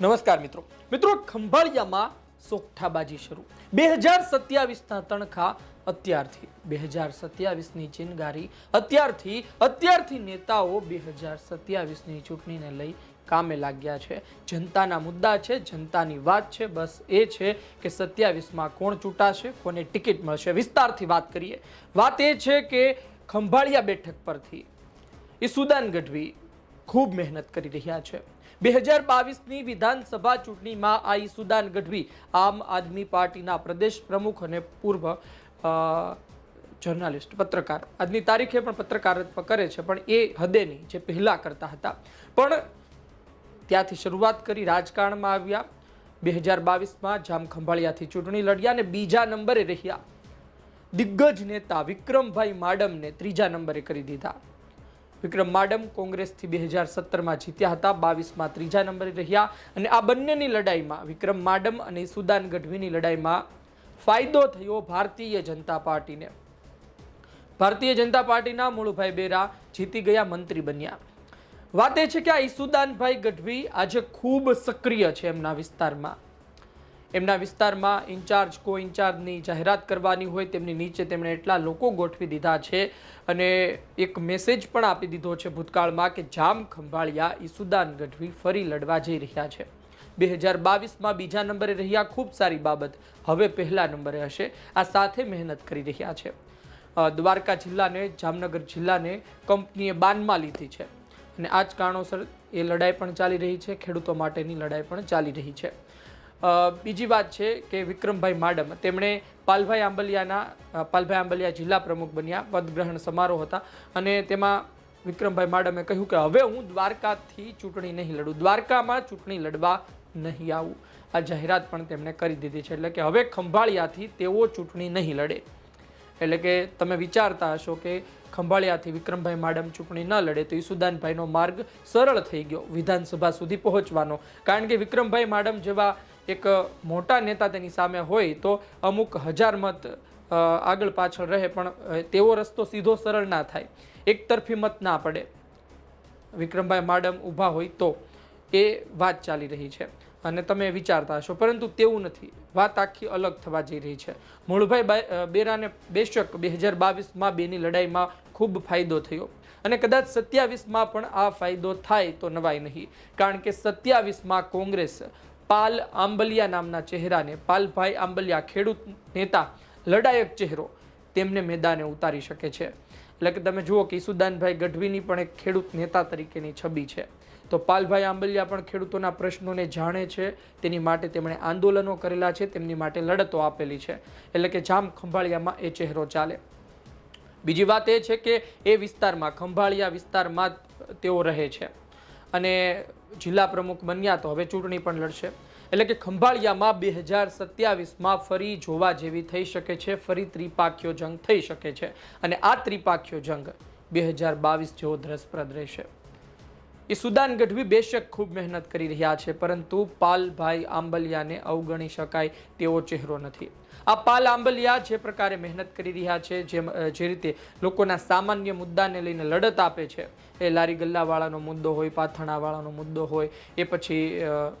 નમસ્કાર મિત્રો. મિત્રો, ખંભાળિયામાં સોગઠાબાજી શરૂ. બે હજાર સત્યાવીસના તણખા અત્યારથી. બે હજાર સત્યાવીસની ચિનગારી અત્યારથી. અત્યારથી નેતાઓ બે હજાર સત્યાવીસની ચૂંટણીને લઈ કામે લાગ્યા છે. જનતાના મુદ્દા છે, જનતાની વાત છે. બસ એ છે કે સત્યાવીસમાં કોણ ચૂંટાશે, કોને ટિકિટ મળશે. વિસ્તારથી વાત કરીએ. વાત એ છે કે ખંભાળિયા બેઠક પરથી ઈસુદાન ગઢવી ખૂબ મહેનત કરી રહ્યા છે. બે હજાર બાવીસની વિધાનસભા ચૂંટણીમાં આઈ સુદાન ગઢવી આમ આદમી પાર્ટીના પ્રદેશ પ્રમુખ અને પૂર્વ જર્નાલિસ્ટ, પત્રકાર. આજની તારીખે પણ પત્રકારત્વ કરે છે, પણ એ હદે નહીં જે પહેલાં કરતા હતા. પણ ત્યાંથી શરૂઆત કરી રાજકારણમાં આવ્યા. બે હજાર બાવીસમાં જામ ખંભાળિયાથી ચૂંટણી લડ્યા અને બીજા નંબરે રહ્યા. દિગ્ગજ નેતા વિક્રમભાઈ માડમને ત્રીજા નંબરે કરી દીધા. વિક્રમ માડમ કોંગ્રેસથી બે હજાર સત્તરમાં જીત્યા હતા, બાવીસમાં ત્રીજા નંબરે રહ્યા અને આ બંનેની લડાઈમાં વિક્રમ માડમ અને સુદાન ગઢવીની લડાઈમાં ફાયદો થયો ભારતીય જનતા પાર્ટીને. ભારતીય જનતા પાર્ટીના મૂળભાઈ બેરા જીતી ગયા મંત્રી બન્યા. વાત એ છે કે આ ઈસુદાનભાઈ ગઢવી આજે ખૂબ સક્રિય છે એમના વિસ્તારમાં. એમના વિસ્તારમાં ઇન્ચાર્જ કો ઇન્ચાર્જની જાહેરાત કરવાની હોય તેમની નીચે તેમણે એટલા લોકો ગોઠવી દીધા છે અને એક મેસેજ પણ આપી દીધો છે ભૂતકાળમાં કે જામ ખંભાળિયા ઈસુદાન ગઢવી ફરી લડવા જઈ રહ્યા છે. બે હજાર બાવીસમાં બીજા નંબરે રહ્યા ખૂબ સારી બાબત, હવે પહેલા નંબરે હશે. આ સાથે મહેનત કરી રહ્યા છે. દ્વારકા જિલ્લાને, જામનગર જિલ્લાને કંપનીએ બાનમાં લીધી છે. અને આ જ કારણોસર એ લડાઈ પણ ચાલી રહી છે, ખેડૂતો માટેની લડાઈ પણ ચાલી રહી છે. બીજી વાત છે કે વિક્રમભાઈ માડમ, તેમણે પાલભાઈ આંબલિયાના પાલભાઈ આંબલિયા જિલ્લા પ્રમુખ બન્યા પદગ્રહણ સમારોહ હતા અને તેમાં વિક્રમભાઈ માડમે કહ્યું કે હવે હું દ્વારકાથી ચૂંટણી નહીં લડું, દ્વારકામાં ચૂંટણી લડવા નહીં આવું. આ જાહેરાત પણ તેમણે કરી દીધી છે, એટલે કે હવે ખંભાળિયાથી તેઓ ચૂંટણી નહીં લડે. એટલે કે તમે વિચારતા હશો કે ખંભાળિયાથી વિક્રમભાઈ માડમ ચૂંટણી ન લડે, તો ઈસુદાનભાઈનો માર્ગ સરળ થઈ ગયો, વિધાનસભા સુધી પહોંચવાનો. કારણ કે વિક્રમભાઈ માડમ જેવા એક મોટા નેતા તેની સામે હોય તો અમુક હજાર મત આગળ પાછળ રહે, પણ તેવો રસ્તો સીધો સરળ ના થાય. એક તરફી મત ના પડે. વિક્રમભાઈ માડમ ઊભા હોય તો એ વાત ચાલી રહી છે અને તમે વિચારતા હશો. પરંતુ તેવું નથી. વાત આખી અલગ થવા જઈ રહી છે. મૂળભાઈ બેરાને બેશક બે હજાર બાવીસમાં બેની લડાઈમાં ખૂબ ફાયદો થયો. અને કદાચ સત્યાવીસમાં પણ આ ફાયદો થાય તો નવાય નહીં. કારણ કે સત્યાવીસમાં કોંગ્રેસ પાલ આંબલિયા નામના ચહેરાને પાલભાઈ આંબલિયા ખેડૂત નેતા લડાયક ચહેરો તેમને મેદાને ઉતારી શકે છે. એટલે કે તમે જુઓ કે ઈસુદાનભાઈ ગઢવીની પણ એક ખેડૂત નેતા તરીકેની છબી છે. તો પાલભાઈ આંબલિયા પણ ખેડૂતોના પ્રશ્નોને જાણે છે. તેની માટે તેમણે આંદોલનો કરેલા છે. તેમની માટે લડતો આપેલી છે. એટલે કે જામ ખંભાળિયામાં એ ચહેરો ચાલે. બીજી વાત એ છે કે એ વિસ્તારમાં, ખંભાળિયા વિસ્તારમાં તેઓ રહે છે. અને જિલ્લા પ્રમુખ બન્યા તો હવે ચૂંટણી પણ લડશે. એટલે કે ખંભાળિયામાં બે હજાર સત્યાવીસમાં ફરી જોવા જેવી થઈ શકે છે. ફરી ત્રિપાખ્યો જંગ થઈ શકે છે. અને આ ત્રિપાખ્યો જંગ બે હજાર બાવીસ જેવો રસપ્રદ રહેશે. એ સુદાન ગઢવી બેશક ખૂબ મહેનત કરી રહ્યા છે, પરંતુ પાલભાઈ આંબલિયાને અવગણી શકાય તેવો ચહેરો નથી. આ પાલ આંબલિયા જે પ્રકારે મહેનત કરી રહ્યા છે, જેમ જે રીતે લોકોના સામાન્ય મુદ્દાને લઈને લડત આપે છે, એ લારી ગલ્લાવાળાનો મુદ્દો હોય, પાથણાવાળાનો મુદ્દો હોય, એ પછી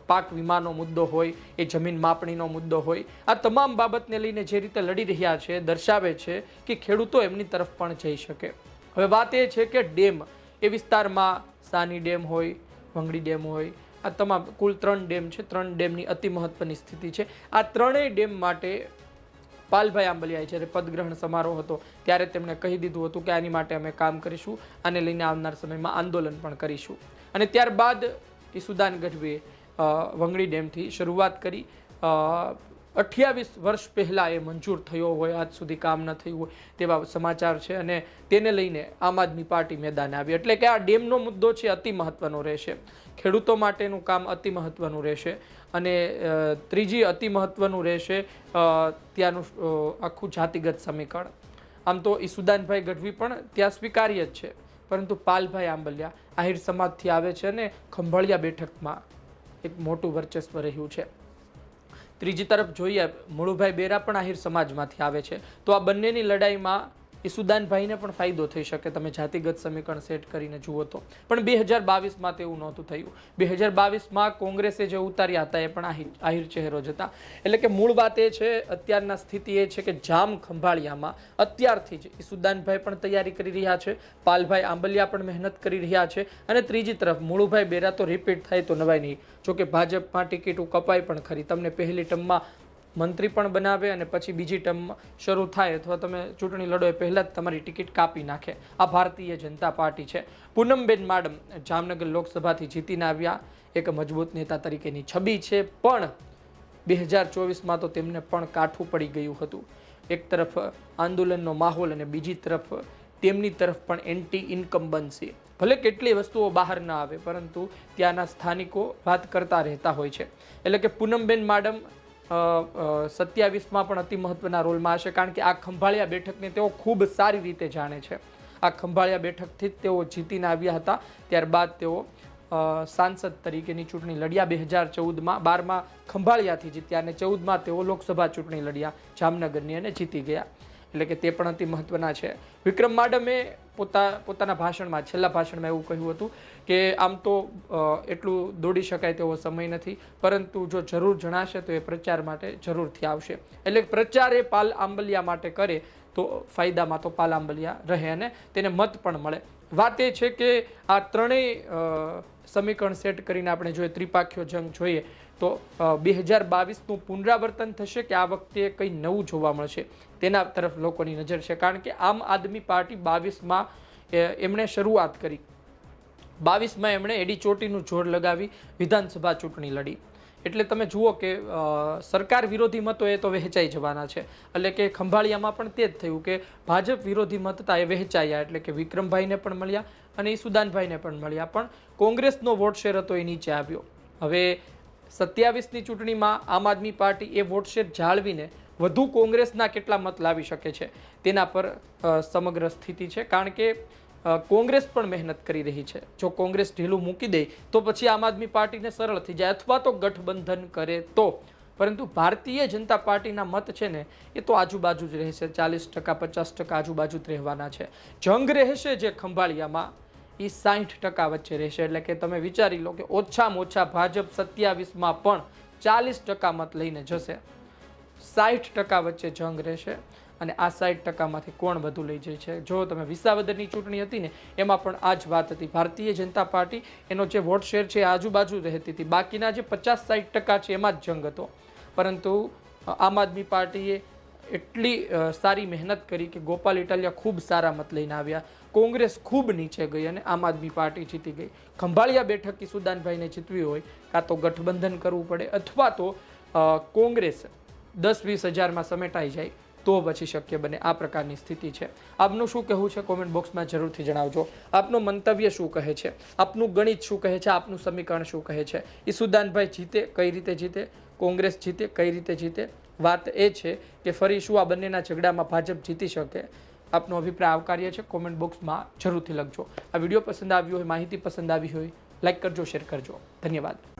પાક વીમાનો મુદ્દો હોય, એ જમીન માપણીનો મુદ્દો હોય, આ તમામ બાબતને લઈને જે રીતે લડી રહ્યા છે, દર્શાવે છે કે ખેડૂતો એમની તરફ પણ જઈ શકે. હવે વાત એ છે કે ડેમ એ વિસ્તારમાં સાની ડેમ હોય, વંગડી ડેમ હોય, આ તમામ કુલ ત્રણ ડેમ છે. ત્રણ ડેમની અતિ મહત્વની સ્થિતિ છે. આ ત્રણેય ડેમ માટે પાલભાઈ આંબલિયાએ જ્યારે પદગ્રહણ સમારોહ હતો, ત્યારે તેમણે કહી દીધું હતું કે આની માટે અમે કામ કરીશું આને લઈને આવનાર સમયમાં આંદોલન પણ કરીશું. અને ત્યારબાદ ઈસુદાન ગઢવીએ વંગડી ડેમથી શરૂઆત કરી અઠ્યાવીસ વર્ષ પહેલાં એ મંજૂર થયો હોય, આજ સુધી કામ ન થયું હોય, તેવા સમાચાર છે અને તેને લઈને આમ આદમી પાર્ટી મેદાને આવી. એટલે કે આ ડેમનો મુદ્દો છે, અતિ મહત્ત્વનો રહેશે. ખેડૂતો માટેનું કામ અતિ મહત્ત્વનું રહેશે અને ત્રીજી અતિ મહત્ત્વનું રહેશે ત્યાંનું આખું જાતિગત સમીકરણ. આમ તો ઈસુદાનભાઈ ગઢવી પણ ત્યાં સ્વીકાર્ય જ છે. પરંતુ પાલભાઈ આંબલિયા આહિર સમાજથી આવે છે અને ખંભાળિયા બેઠકમાં એક મોટું વર્ચસ્વ રહ્યું છે. ત્રીજી તરફ જોઈએ મુળુભાઈ બેરા પણ આહિર સમાજમાંથી આવે છે. તો આ બંનેની લડાઈમાં ઈસુદાનભાઈને પણ ફાયદો થઈ શકે તમે જાતિગત સમીકરણ સેટ કરીને જુઓ તો. પણ બે હજાર બાવીસમાં તેવું નહોતું થયું. બે હજાર બાવીસમાં કોંગ્રેસે જે ઉતાર્યા હતા એ પણ આહિર ચહેરો જ હતા. એટલે કે મૂળ વાત એ છે, અત્યારના સ્થિતિ એ છે કે જામ ખંભાળિયામાં અત્યારથી જ ઈસુદાનભાઈ પણ તૈયારી કરી રહ્યા છે. પાલભાઈ આંબલિયા પણ મહેનત કરી રહ્યા છે. અને ત્રીજી તરફ મૂળુભાઈ બેરા તો રિપીટ થાય તો નવાય નહીં. જોકે ભાજપમાં ટિકિટો કપાય પણ ખરી. તમને પહેલી ટર્મમાં મંત્રી પણ બનાવે અને પછી બીજી ટર્મ શરૂ થાય અથવા તમે ચૂંટણી લડો એ પહેલાં જ તમારી ટિકિટ કાપી નાખે. આ ભારતીય જનતા પાર્ટી છે. પૂનમબેન માડમ જામનગર લોકસભાથી જીતીને આવ્યા. એક મજબૂત નેતા તરીકેની છબી છે. પણ બે હજાર ચોવીસમાં તો તેમને પણ કાઠું પડી ગયું હતું. એક તરફ આંદોલનનો માહોલ અને બીજી તરફ તેમની તરફ પણ એન્ટી ઇન્કમ્બન્સી ભલે કેટલી વસ્તુઓ બહાર ના આવે, પરંતુ ત્યાંના સ્થાનિકો વાત કરતા રહેતા હોય છે. એટલે કે પૂનમબેન માડમ સત્યાવીસમાં પણ અતિ મહત્વના રોલમાં હશે કારણ કે આ ખંભાળિયા બેઠકને તેઓ ખૂબ સારી રીતે જાણે છે. આ ખંભાળિયા બેઠકથી જ તેઓ જીતીને આવ્યા હતા. ત્યારબાદ તેઓ સાંસદ તરીકેની ચૂંટણી લડ્યા બે હજાર ચૌદમાં. બારમાં ખંભાળિયાથી જીત્યા અને ચૌદમાં તેઓ લોકસભા ચૂંટણી લડ્યા. જામનગરની અને જીતી ગયા. એટલે કે તે પણ અતિ મહત્વના છે. વિક્રમ માડમે પોતા, પોતાના ભાષણમાં, છેલ્લા ભાષણમાં એવું કહ્યું હતું કે આમ તો એટલું દોડી શકાય તેવો સમય નથી, પરંતુ જો જરૂર જણાશે તો એ પ્રચાર માટે જરૂરથી આવશે. એટલે પ્રચાર એ પાલ આંબલિયા માટે કરે તો ફાયદામાં તો પાલ આંબલિયા રહે અને તેને મત પણ મળે. વાત એ છે કે આ ત્રણેય સમીકરણ સેટ કરીને આપણે જોઈએ ત્રિપાખ્યો જંગ જોઈએ, તો બે હજાર બાવીસનું પુનરાવર્તન થશે કે આ વખતે કંઈ નવું જોવા મળશે? તેના તરફ લોકોની નજર છે. કારણ કે આમ આદમી પાર્ટી બાવીસમાં એમણે શરૂઆત કરી. બાવીસમાં એમણે એડી ચોટીનું જોર લગાવી વિધાનસભા ચૂંટણી લડી. એટલે તમે જુઓ કે સરકાર વિરોધી મતો એ તો વહેંચાઈ જવાના છે. એટલે કે ખંભાળિયામાં પણ તે જ થયું કે ભાજપ વિરોધી મતતા એ વહેંચાયા, એટલે કે વિક્રમભાઈને પણ મળ્યા અને ઈસુદાનભાઈને પણ મળ્યા. પણ કોંગ્રેસનો વોટ શેર હતો એ નીચે આવ્યો. હવે સત્યાવીસની ચૂંટણીમાં આમ આદમી પાર્ટી એ વોટ શેર જાળવીને વધુ કોંગ્રેસના કેટલા મત લાવી શકે છે તેના પર સમગ્ર સ્થિતિ છે. કારણ કે કોંગ્રેસ પણ મહેનત કરી રહી છે. જો કોંગ્રેસ ઢીલું મૂકી દે, તો પછી આમ આદમી પાર્ટીને સરળ થઈ જાય અથવા તો ગઠબંધન કરે તો. પરંતુ ભારતીય જનતા પાર્ટીના મત છે ને, એ તો આજુબાજુ જ રહેશે. ચાલીસ ટકા, પચાસ ટકા આજુબાજુ જ રહેવાના છે. જંગ રહેશે જે ખંભાળિયામાં એ સાઠ ટકા વચ્ચે રહેશે. એટલે કે તમે વિચારી લો કે ઓછામાં ઓછા ભાજપ સત્યાવીસમાં પણ ચાલીસ ટકા મત લઈને જશે. સાઠ ટકા વચ્ચે જંગ રહેશે. અને આ સાઠ ટકામાંથી કોણ વધુ લઈ જાય છે? જો તમે વિસાવદરની ચૂંટણી હતી ને, એમાં પણ આ જ વાત હતી. ભારતીય જનતા પાર્ટી એનો જે વોટ શેર છે આજુબાજુ રહેતી હતી. બાકીના જે પચાસ સાઠ ટકા છે એમાં જ જંગ હતો. પરંતુ આમ આદમી પાર્ટીએ એટલી સારી મહેનત કરી કે ગોપાલ ઇટાલિયા ખૂબ સારા મત લઈને આવ્યા. કોંગ્રેસ ખૂબ નીચે ગઈ અને આમ આદમી પાર્ટી જીતી ગઈ. ખંભાળિયા બેઠક સુદાનભાઈને જીતવી હોય, કાં તો ગઠબંધન કરવું પડે અથવા તો કોંગ્રેસ દસ વીસ હજારમાં સમેટાઈ જાય. તો પછી શક્ય બને આ પ્રકારની સ્થિતિ છે. આપનું શું કહેવું છે કોમેન્ટ બોક્સમાં જરૂરથી જણાવજો. આપનું મંતવ્ય શું કહે છે? આપનું ગણિત શું કહે છે? આપનું સમીકરણ શું કહે છે? ઈસુદાનભાઈ જીતે, કઈ રીતે જીતે? કોંગ્રેસ જીતે, કઈ રીતે જીતે? વાત એ છે કે ફરી શું આ બંનેના ઝઘડામાં ભાજપ જીતી શકે? આપનો અભિપ્રાય આવકાર્ય છે. કોમેન્ટ બોક્સમાં જરૂરથી લખજો. આ વીડિયો પસંદ આવ્યો હોય, માહિતી પસંદ આવી હોય લાઈક કરજો શેર કરજો. ધન્યવાદ.